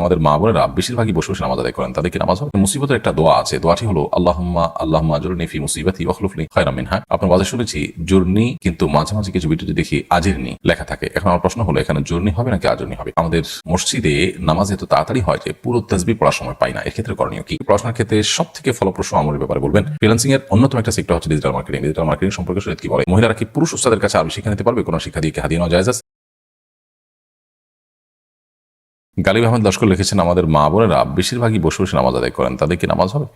আমাদের মা বোনেরা বেশিরভাগই বসে বসে নামাজ আদায় করেন। তাদেরকে নামাজ হবে। মুসিবতের একটা দোয়া আছে। দোয়াটি হলো, আল্লাহম্মা আল্লাহম্মা জুরনি ফি মুসিবাতি ওয়াখলুফলি খায়রাম মিনহা। আপনার বাজে শুনেছি, জুরনি কিন্তু মাঝে মাঝে কিছু ভিডিওতে দেখি আজেরনি লেখা থাকে। এখন আমার প্রশ্ন হলো, এখানে জুরনি হবে নাকি আজরনি হবে? আমাদের মসজিদে নামাজ এত তাড়াতাড়ি হয় যে পুরো তসবি পড়ার সময় পাই না। এক্ষেত্রে করণীয় কি? পড়াশোনার ক্ষেত্রে সব থেকে ফলপ্রসূ আমলের ব্যাপারে বলবেন। ফ্রিল্যান্সিং এর অন্যতম একটা সেক্টর হচ্ছে ডিজিটাল মার্কেটিং ডিজিটাল মার্কেটিং সম্পর্কে শরীর কি বলে? মহিলারা কি পুরুষ উস্তাদের কাছে আরও শিক্ষা নিতে পারবে? কোনো শিক্ষা দিয়ে কি হাদিয়ে নেওয়া যায় গালিব আহমেদ লস্কর লিখেছেন, আমাদের মা বোনেরা বেশিরভাগই বসে বসে নামাজ আদায় করেন। তাদের কি নামাজ হবে?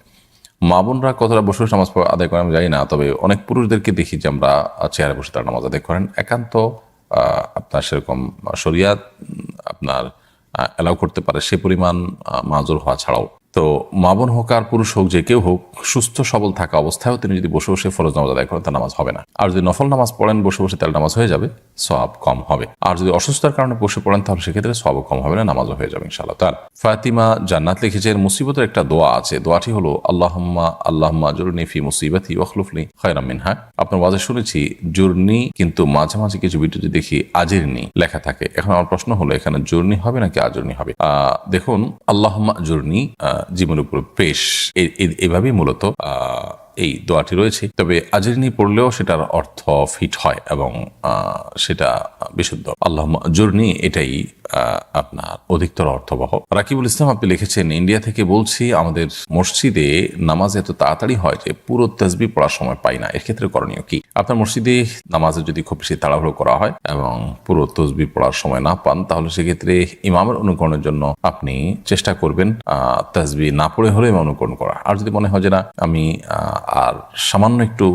মা বোনরা কতটা বসে বসে নামাজ আদায় করেন জানি না, তবে অনেক পুরুষদেরকে দেখি যে আমরা চেয়ারে বসে তারা নামাজ আদায় করেন। একান্ত আপনার সেরকম শরিয়াত আপনার অ্যালাউ করতে পারে সে পরিমাণ মাজুর হওয়া ছাড়াও। তো মা বোন হোক আর পুরুষ হোক, যে কেউ হোক, সুস্থ সবল থাকা অবস্থায়ও তিনি যদি বসে বসে ফরজ নামাজ আদায় করেন, তার নামাজ হবে না। আর যদি নফল নামাজ পড়েন, বসে বসে তাহলে নামাজ হয়ে যাবে। সব কম হবে। আর যদি অসুস্থতার কারণে বসে পড়েন তাহলে সেক্ষেত্রে সবও কম হবে না নামাজও হয়ে যাবে ইনশাআল্লাহ। তার ফাতিমা জান্নাত লিখেছেন মুসিবতের একটা দোয়া আছে। দোয়াটি হলো আল্লাহম্মা আল্লাহম্মা জুরনি ফি মুসিবাতি ওয়াখলুফলি খায়রাম মিনহা। আপনার ওয়াজে শুনেছি জুরনি কিন্তু মাঝে মাঝে কিছু ভিডিওতে দেখি আজেরনি লেখা থাকে। এখন আমার প্রশ্ন হলো এখানে জুরনি হবে নাকি আজরনি হবে? দেখুন আল্লাহম্মা জুরনি জীবনের উপর পেশ। এভাবেই মূলত আহ, এই দোয়াটি রয়েছে। তবে আজরিনি পড়লেও সেটার অর্থ ফিট হয় এবং সেটা বিশুদ্ধ। আল্লাহ জুরনি এটাই আপনার অধিকতর অর্থবহ। রাকিবুল ইসলাম, আপনি লিখেছেন, ইন্ডিয়া থেকে বলছি, আমাদের মসজিদে নামাজ এত তাড়াতাড়ি হয় যে পুরো তসবি পড়ার সময় পাই না। এক্ষেত্রে করণীয় কি? আপনার মসজিদে নামাজে যদি খুব বেশি তাড়াহুড়ো করা হয় এবং পুরো তসবি পড়ার সময় না পান, তাহলে সেক্ষেত্রে ইমামের অনুকরণের জন্য আপনি চেষ্টা করবেন তাসবি না পড়ে হলে অনুকরণ করা। আর যদি মনে হয় যে না, আমি আর সামান্য একটু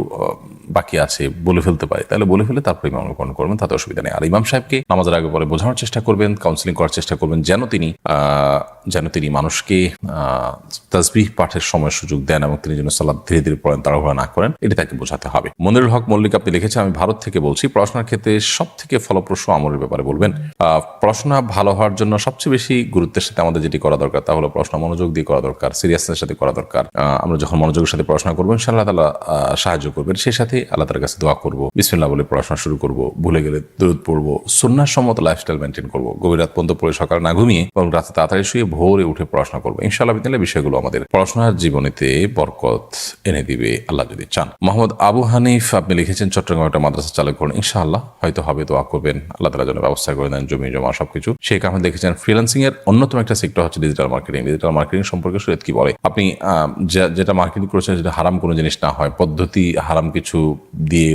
বাকি আছে বলে ফেলতে পারে। তাহলে বলে ফেলে তারপর ইমাম অনুকরণ করবেন তাতে অসুবিধা নেই। আর ইমাম সাহেবকে নামাজের আগে পরে বোঝানোর চেষ্টা করবেন কাউন্সিলিং করার চেষ্টা করবেন যেন তিনি যেন তিনি মানুষকে আহ, তাসবিহ পাঠের সময় সুযোগ দেন এবং তিনি যেন সালাদ ধীরে ধীরে পড়েন তাড়াহুড়া না করেন এটি তাকে বোঝাতে হবে। মনিরুল হক মল্লিক আপনি লিখেছেন আমি ভারত থেকে বলছি পড়াশোনার ক্ষেত্রে সব থেকে ফলপ্রসূ আমলের ব্যাপারে বলবেন। পড়াশোনা ভালো হওয়ার জন্য সবচেয়ে বেশি গুরুত্বের সাথে আমাদের যেটি করা দরকার তা হলো পড়াশোনা মনোযোগ দিয়ে করা দরকার সিরিয়াসনেস সাথে করা দরকার। আমরা যখন মনোযোগের সাথে পড়াশোনা করব ইনশাআল্লাহ তালা সাহায্য করবেন। সেই সাথে আল্লাহ তার কাছে দোয়া করব, বিসমিল্লাহ বলে পড়াশোনা শুরু করব, ভুলে গেলে দূরত পড়ব সন্ন্যাস সম্মত লাইফস্টাইল মেনটেন করব। গভীর রাত পর্যন্ত পড়ে সকাল না ঘুমিয়ে এবং রাতে তাড়াতাড়ি শুয়ে ভোরে উঠে পড়াশোনা করব। ইনশাআল্লাহ বিদ্যালয় বিষয়গুলো আমাদের পড়াশোনার জীবনীতে বরকত এনে দিবে, আল্লাহ যদি চান। মোহাম্মদ আবু হানিফ, আপনি লিখেছেন, চট্টগ্রাম একটা মাদ্রাসা চালু করুন, ইনশাআল্লাহ হয়তো হবে, দোয়া করবেন। আল্লাহ তালা জন্য ব্যবস্থা করে দেন, জমি, জমা, সবকিছু। শেখ আহমেদ লিখেছেন ফ্রিল্যান্সিং এর অন্যতম একটা সেক্টর হচ্ছে ডিজিটাল মার্কেটিং ডিজিটাল মার্কেটিং সম্পর্কে সুরেদ কি বলে? আপনি যেটা মার্কেটিং করেছেন যেটা হারাম কোনো জিনিস না হয়। পদ্ধতি হারাম কিছু দিয়ে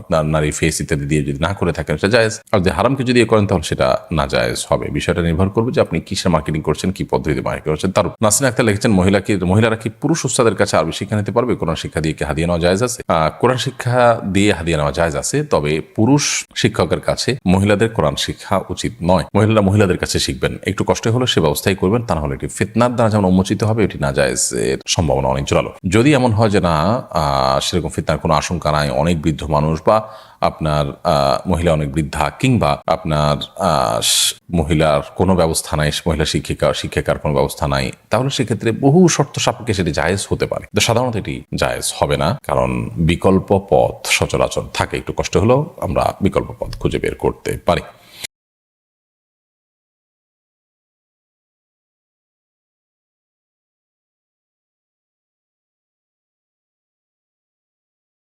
আপনার নারী ফেস ইত্যাদি দিয়ে যদি না করে থাকেন, সেটা জায়েজ। আর যদি হারামকে যদি করেন, তাহলে সেটা না জায়েজ হবে। বিষয়টা নির্ভর করবে যে আপনি কিসের মার্কেটিং করছেন, কি পদ্ধতিতে মার্কেটিং করছেন। তার নাসিন আক্তার লিখেছেন মহিলাকে মহিলারা কি পুরুষ উস্তাদের কাছে আরবি শিক্ষা নিতে পারবে? কোরআন শিক্ষা দিয়ে কি হাদিয়ে নেওয়া জায়েজ আছে? কোরআন শিক্ষা দিয়ে হাদিয়ে নেওয়া জায়েজ আছে, তবে পুরুষ শিক্ষকের কাছে মহিলাদের কোরআন শিক্ষা উচিত নয়। মহিলারা মহিলাদের কাছে শিখবেন। একটু কষ্ট হলে সে ব্যবস্থাই করবেন, তা না হলে এটি ফিতনার দ্বারা যেমন উন্মোচিত হবে, এটি না জায়েজের সম্ভাবনা অনেক জোরালো। যদি এমন হয় যে না সেরকম ফিতনার কোনো আশঙ্কা নাই অনেক বৃদ্ধ মানুষ বা আপনার মহিলা অনেক বৃদ্ধা কিংবা আপনার মহিলার কোনো ব্যবস্থা নাই, মহিলা শিক্ষিকা, শিক্ষিকার কোনো ব্যবস্থা নাই, তাহলে সেক্ষেত্রে বহু শর্ত সাপেক্ষে সেটি জায়েজ হতে পারে। তো সাধারণত এটি জায়েজ হবে না, কারণ বিকল্প পথ সচরাচর থাকে, একটু কষ্ট হলেও আমরা বিকল্প পথ খুঁজে বের করতে পারি।